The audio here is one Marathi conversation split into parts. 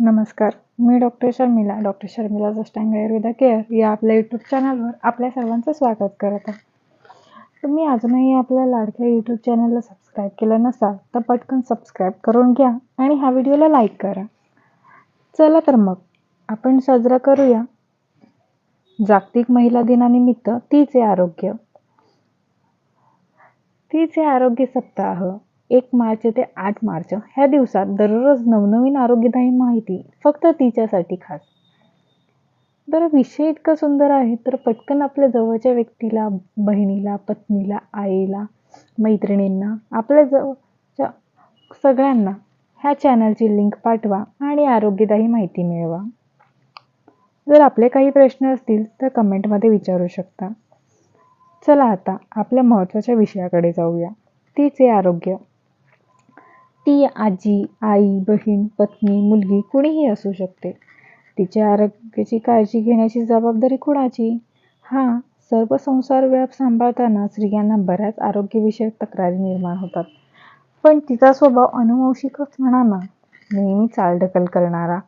नमस्कार. मी डॉक्टर शर्मिला डॉक्टर शर्मिला जस्टांग आयुर्वेदा केअर या आपल्या यूट्यूब चॅनलवर आपल्या सर्वांचं स्वागत करत आहे. तुम्ही अजूनही आपल्या लाडक्या यूट्यूब चॅनलला सबस्क्राईब केलं नसाल तर पटकन सबस्क्राईब करून घ्या आणि ह्या व्हिडिओला लाईक करा. चला तर मग आपण साजरा करूया जागतिक महिला दिनानिमित्त तिचे आरोग्य. तिचे आरोग्य सप्ताह. एक मार्च ते आठ मार्च. ह्या दिवसात दररोज नवनवीन आरोग्यदायी माहिती फक्त तिच्यासाठी खास. तर विषय इतका सुंदर आहे तर पटकन आपल्या जवळच्या व्यक्तीला बहिणीला पत्नीला आईला मैत्रिणींना आपल्या जवळच्या सगळ्यांना ह्या चॅनलची लिंक पाठवा आणि आरोग्यदायी माहिती मिळवा. जर आपले काही प्रश्न असतील तर कमेंटमध्ये विचारू शकता. चला आता आपल्या महत्त्वाच्या विषयाकडे जाऊया. तिचे आरोग्य. ती आजी आई बहीण पत्नी मुलगी कुणीही असू शकते. तिच्या आरोग्याची काळजी घेण्याची जबाबदारी कुणाची? हा सर्व संसार व्याप सांभाळताना स्त्रियांना बऱ्याच आरोग्यविषयक तक्रारी निर्माण होतात. पण तिचा स्वभाव अनुवंशिकच म्हणा ना नेहमी चालढकल करणारा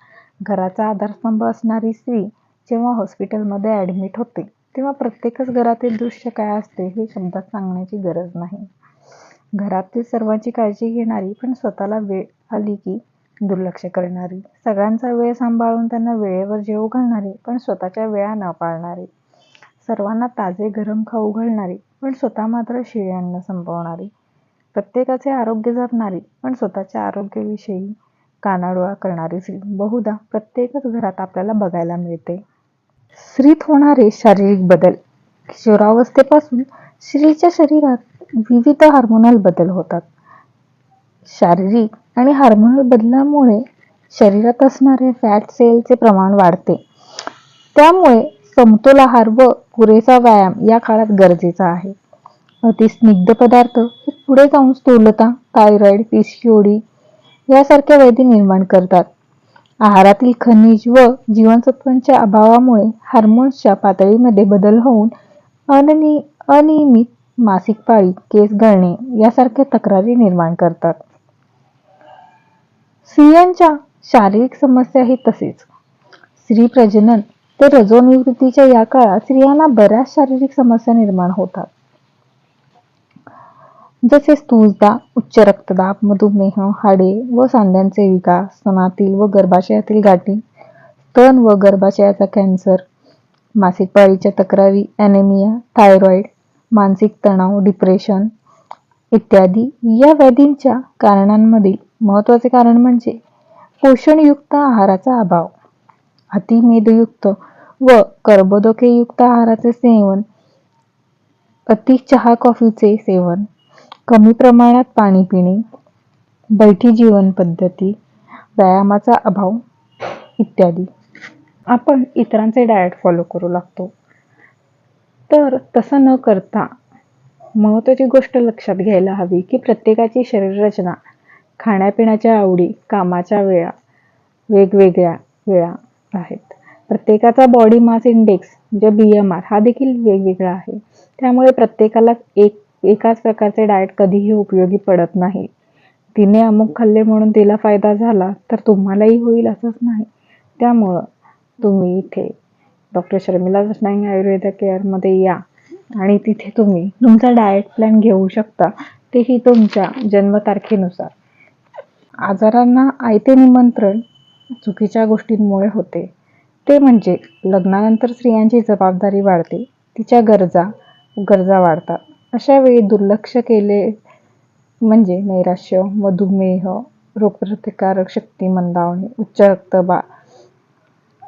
घराचा आधारस्तंभ असणारी स्त्री जेव्हा हॉस्पिटलमध्ये ॲडमिट होते तेव्हा प्रत्येकच घरातील दृश्य काय असते हे शब्दात सांगण्याची गरज नाही. घरातील सर्वांची काळजी घेणारी पण स्वतःला वेळ आली की दुर्लक्ष करणारी. सगळ्यांचा वेळ सांभाळून त्यांना वेळेवर जेवू घालणारी पण स्वतःच्या वेळा न पाळणारी. सर्वांना ताजे गरम खाऊ घालणारी पण स्वतः मात्र शिळे अन्न संपवणारी. प्रत्येकाचे आरोग्य जपणारी पण स्वतःच्या आरोग्याविषयी कानाडोळा करणारी स्त्री. बहुधा प्रत्येकच घरात आपल्याला बघायला मिळते. स्त्रीत होणारे शारीरिक बदल किशोरावस्थेपासून स्त्रीच्या शरीरात विविध हार्मोनल बदल होतात. शारीरिक आणि हार्मोनल बदलामुळे शरीरात असणारे फॅट सेलचे प्रमाण वाढते. त्यामुळे समतोल आहार व पुरेसा व्यायाम या काळात गरजेचा आहे. अतिस्निग्ध पदार्थ हे पुढे जाऊन स्थूलता थायरॉइड पीसीओडी यासारख्या व्याधी निर्माण करतात. आहारातील खनिज व जीवनसत्वांच्या अभावामुळे हार्मोन्सच्या पातळीमध्ये बदल होऊन अननि अनियमित मासिक पाळी केस गळणे यासारख्या तक्रारी निर्माण करतात. स्त्रियांच्या शारीरिक समस्याही तसेच. स्त्री प्रजनन ते रजोनिवृत्तीच्या या काळात स्त्रियांना बऱ्याच शारीरिक समस्या निर्माण होतात. जसे स्थूलता उच्च रक्तदाब मधुमेह हाडे व सांध्यांचे विकास स्तनातील व गर्भाशयातील गाठी स्तन व गर्भाशयाचा कॅन्सर मासिक पाळीच्या तक्रारी ॲनेमिया थायरॉइड मानसिक तणाव डिप्रेशन इत्यादी या व्याधींच्या कारणांमधील महत्त्वाचे कारण म्हणजे पोषणयुक्त आहाराचा अभाव. अतिमेदयुक्त व कर्बोदकेयुक्त आहाराचे सेवन अति चहा कॉफीचे सेवन कमी प्रमाणात पाणी पिणे बैठी जीवन पद्धती व्यायामाचा अभाव इत्यादी. आपण इतरांचे डाएट फॉलो करू लागतो. तर तसं न करता महत्त्वाची गोष्ट लक्षात घ्यायला हवी की प्रत्येकाची शरीररचना खाण्यापिण्याच्या आवडी कामाच्या वेळा वेगवेगळ्या वेळा आहेत. प्रत्येकाचा बॉडी मास इंडेक्स म्हणजे बी एम आर हा देखील वेगवेगळा आहे. त्यामुळे प्रत्येकाला एक एकाच प्रकारचे डाएट कधीही उपयोगी पडत नाही. तिने अमुक खाल्ले म्हणून तिला फायदा झाला तर तुम्हालाही होईल असंच नाही. त्यामुळं तुम्ही इथे डॉक्टर शर्मिला कृष्णांग आयुर्वेदा केअरमध्ये या आणि तिथे तुम्ही तुमचा डाएट प्लॅन घेऊ शकता. तेही तुमच्या जन्मतारखेनुसार. आजारांना आयते निमंत्रण चुकीच्या गोष्टींमुळे होते. ते म्हणजे लग्नानंतर स्त्रियांची जबाबदारी वाढते. तिच्या गरजा गरजा वाढतात. अशा वेळी दुर्लक्ष केले म्हणजे नैराश्य मधुमेह रोगप्रतिकारक शक्ती मंदावणे उच्च रक्तबा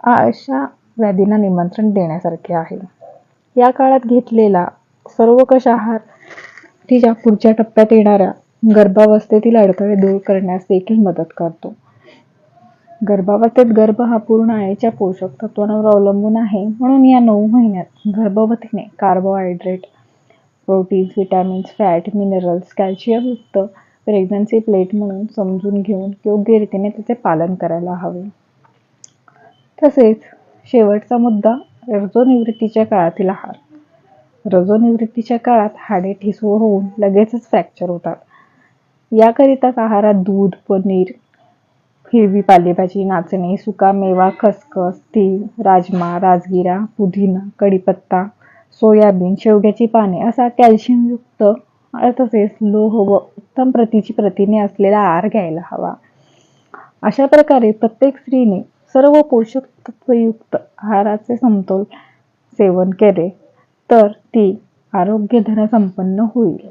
अशा व्याधींना निमंत्रण देण्यासारखे आहे. या काळात घेतलेला सर्वकष आहार तिच्या पुढच्या टप्प्यात येणाऱ्या गर्भावस्थेतील अडथळे दूर करण्यास देखील मदत करतो. गर्भावस्थेत गर्भ हा पूर्ण आईच्या पोषक तत्वांवर अवलंबून आहे. म्हणून या नऊ महिन्यात गर्भवतीने carbohydrate proteins vitamins fat minerals कॅल्शियमयुक्त प्रेग्नन्सी प्लेट म्हणून समजून घेऊन योग्य रीतीने त्याचे पालन करायला हवे. तसेच शेवटचा मुद्दा रजोनिवृत्तीच्या काळातील आहार. रजोनिवृत्तीच्या काळात हाडे ठिसूळ होऊन लगेचच फ्रॅक्चर होतात. याकरिताच आहारात दूध पनीर हिरवी पालेभाजी नाचणी सुका मेवा खसखस तीळ राजमा राजगिरा पुदिना कढीपत्ता सोयाबीन शेवग्याची पाने असा कॅल्शियमयुक्त तसेच लोह व उत्तम प्रतीची प्रथिने असलेला आहार घ्यायला हवा. अशा प्रकारे प्रत्येक स्त्रीने सर्व पोषक तत्वयुक्त आहाराचे समतोल सेवन केले तर ती आरोग्यधरा संपन्न होईल.